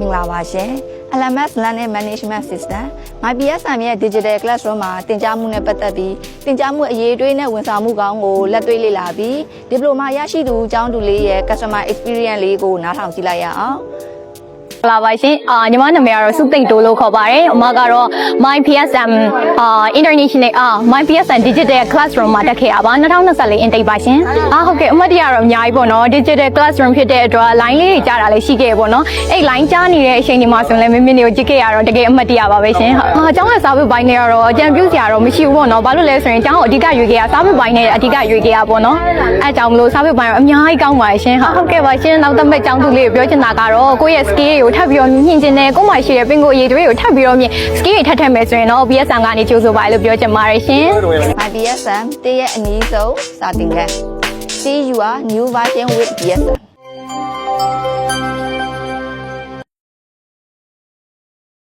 မင်္ဂလာပါရှင် LMS Learning Management System MyPSM ရဲ့ Digital Classroom မှာသင်ကြားမှုနဲ့ပတ်သက်ပြီးသင်ကြားမှုအရေးအတွေးနဲ့ဝန်ဆောင်မှုကောင်းကိုလက်တွေ့လေ့လာပြီးဒီပလိုမာရရှိသူအကြောင်းသူလေးရဲ့ Customer Experience လေးကိုနားထောင်ကြည့်လိုက်ရအောင် လာပါရှင်အာညီမနာမည်ကတော့စုသိမ့်တိုးလို့ခေါ်ပါတယ်အမကတော့ My PSM အာ International အာ My PSM Digital Classroom မှာတက်ခဲ့တာပါ2024 intake ပါရှင်အာဟုတ်ကဲ့အမတ်တရတော့အများကြီးပေါ့နော် Digital Classroom ဖြစ်တဲ့အတွက် line လေးတွေကြားတာလည်းရှိခဲ့ပေါ့နော်အဲ့ line ကြားနေတဲ့အချိန်ဒီမှာဆိုရင်လည်းမင်းမင်းတွေကိုကြည့်ခဲ့ရတော့တကယ်အမတ်တရပါပဲရှင်ဟုတ်အာအကြောင်းကစားဖို့ဘိုင်းနေကတော့အကြံပြုစရာတော့မရှိဘူးပေါ့နော်ဘာလို့လဲဆိုရင်အကြောင်းကိုအဓိကရွေးခဲ့ရစားဖို့ဘိုင်းနဲ့အဓိကရွေးခဲ့ရပေါ့နော်အဲအကြောင်းမလို့စားဖို့ဘိုင်းတော့အများကြီးကောင်းပါရှင်ဟုတ်ဟုတ်ကဲ့ပါရှင်နောက်တစ်မိတ်အကြောင်းသူလေးကိုပြောချင်တာကတော့ကိုယ့်ရဲ့ skill တွေကိုထပ်ပြီးတော့မြင့်ကျင်တဲ့ကိုယ်မှရှိတဲ့ပင်ကိုအရေးတွေကိုထပ်ပြီးတော့မြင့် skill တွေထပ်ထည့်မယ်ဆိုရင်တော့ BSN ကနေကြိုးဆိုပါလို့ပြောချင်ပါတယ်ရှင် MyPSM တည့်ရဲ့အနည်းဆုံးစာသင်ခန်း See you are new version with PSM